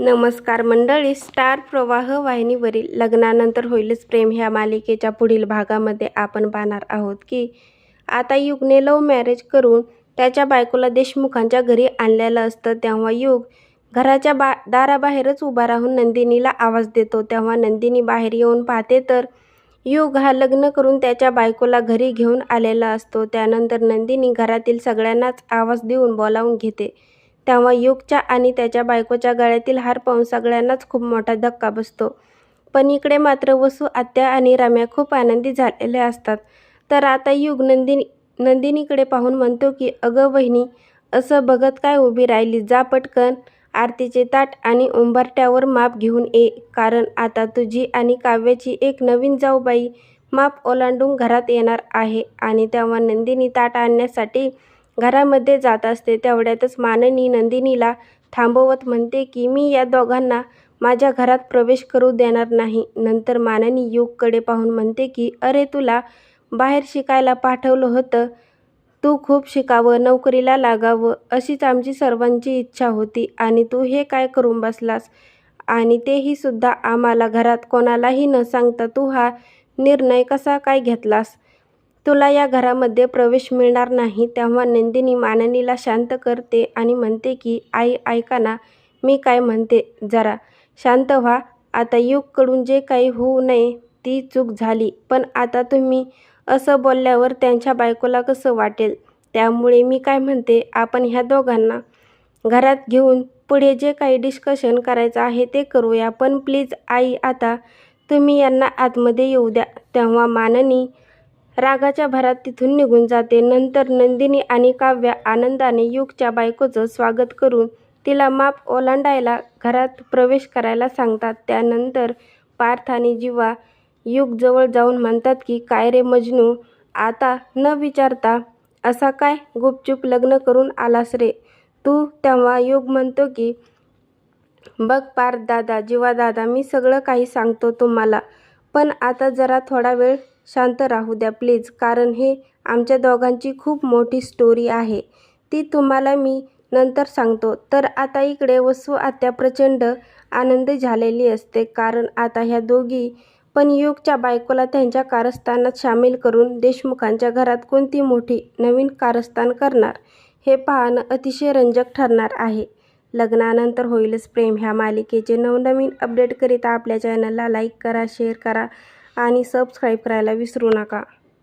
नमस्कार मंडळी स्टार प्रवाह वाहिनीवरील लग्नानंतर होईलच प्रेम ह्या मालिकेच्या पुढील भागामध्ये आपण पाहणार आहोत की आता युगने लव मॅरेज करून त्याच्या बायकोला देशमुखांच्या घरी आणलेलं असतं. तेव्हा युग घराच्या बा दाराबाहेरच उभा राहून नंदिनीला आवाज देतो. तेव्हा नंदिनी बाहेर येऊन पाहते तर युग हा लग्न करून त्याच्या बायकोला घरी घेऊन आलेला असतो. त्यानंतर नंदिनी घरातील सगळ्यांनाच आवाज देऊन बोलावून घेते. तेव्हा युगच्या आणि त्याच्या बायकोच्या गळ्यातील हार पाहून सगळ्यांनाच खूप मोठा धक्का बसतो. पण इकडे मात्र वसू आत्या आणि रम्या खूप आनंदी झालेल्या असतात. तर आता युग नंदिनी नंदिनीकडे पाहून म्हणतो की अगं वहिनी असं बघत काय उभी राहिली? जा पटकन आरतीचे ताट आणि उंबरट्यावर माप घेऊन ये. कारण आता तुझी आणि काव्याची एक नवीन जाऊबाई माप ओलांडून घरात येणार आहे आणि तेव्हा नंदिनी ताट आणण्यासाठी घरामध्ये जात असते तेवढ्यातच माननी नंदिनीला थांबवत म्हणते की मी या दोघांना माझ्या घरात प्रवेश करू देणार नाही. नंतर माननी युगकडे पाहून म्हणते की अरे तुला बाहेर शिकायला पाठवलं होतं. तू खूप शिकावं नोकरीला लागावं अशीच आमची सर्वांची इच्छा होती. आणि तू हे काय करून बसलास? आणि तेही सुद्धा आम्हाला घरात कोणालाही न सांगता तू हा निर्णय कसा काय घेतलास? तुला या घरामध्ये प्रवेश मिळणार नाही तेव्हा नंदिनी माननीला शांत करते आणि म्हणते की आई ऐका ना मी काय म्हणते? जरा शांत व्हा. आता युगकडून जे काही होऊ नये ती चूक झाली. पण आता तुम्ही असं बोलल्यावर त्यांच्या बायकोला कसं वाटेल? त्यामुळे मी काय म्हणते? आपण ह्या दोघांना घरात घेऊन पुढे जे काही डिस्कशन करायचं आहे ते करूया. पण प्लीज आई आता तुम्ही यांना आतमध्ये येऊ द्या. तेव्हा माननी रागाच्या भरात तिथून निघून जाते. नंतर नंदिनी आणि काव्या आनंदाने युगच्या बायकोचं स्वागत करून तिला माप ओलांडायला घरात प्रवेश करायला सांगतात. त्यानंतर पार्थ आणि जीवा युगजवळ जाऊन म्हणतात की काय रे मजनू आता न विचारता असा काय गुपचूप लग्न करून आलास रे? तू तेव्हा युग म्हणतो की बघ पार्थ दादा जीवा दादा मी सगळं काही सांगतो तुम्हाला. पण आता जरा थोडा वेळ शांत राहू द्या प्लीज. कारण हे आमच्या दोघांची खूप मोठी स्टोरी आहे. ती तुम्हाला मी नंतर सांगतो. तर आता इकडे वसू आत्या प्रचंड आनंदी झालेली असते. कारण आता ह्या दोघी पण युगच्या बायकोला त्यांच्या कारस्थानात सामील करून देशमुखांच्या घरात कोणती मोठी नवीन कारस्थान करणार हे पाहणं अतिशय रंजक ठरणार आहे. लग्नानंतर होईलच प्रेम. ह्या मालिकेचे नवनवीन अपडेट करिता आपल्या चॅनलला लाईक करा शेअर करा आणि सबस्क्राईब करायला विसरू नका.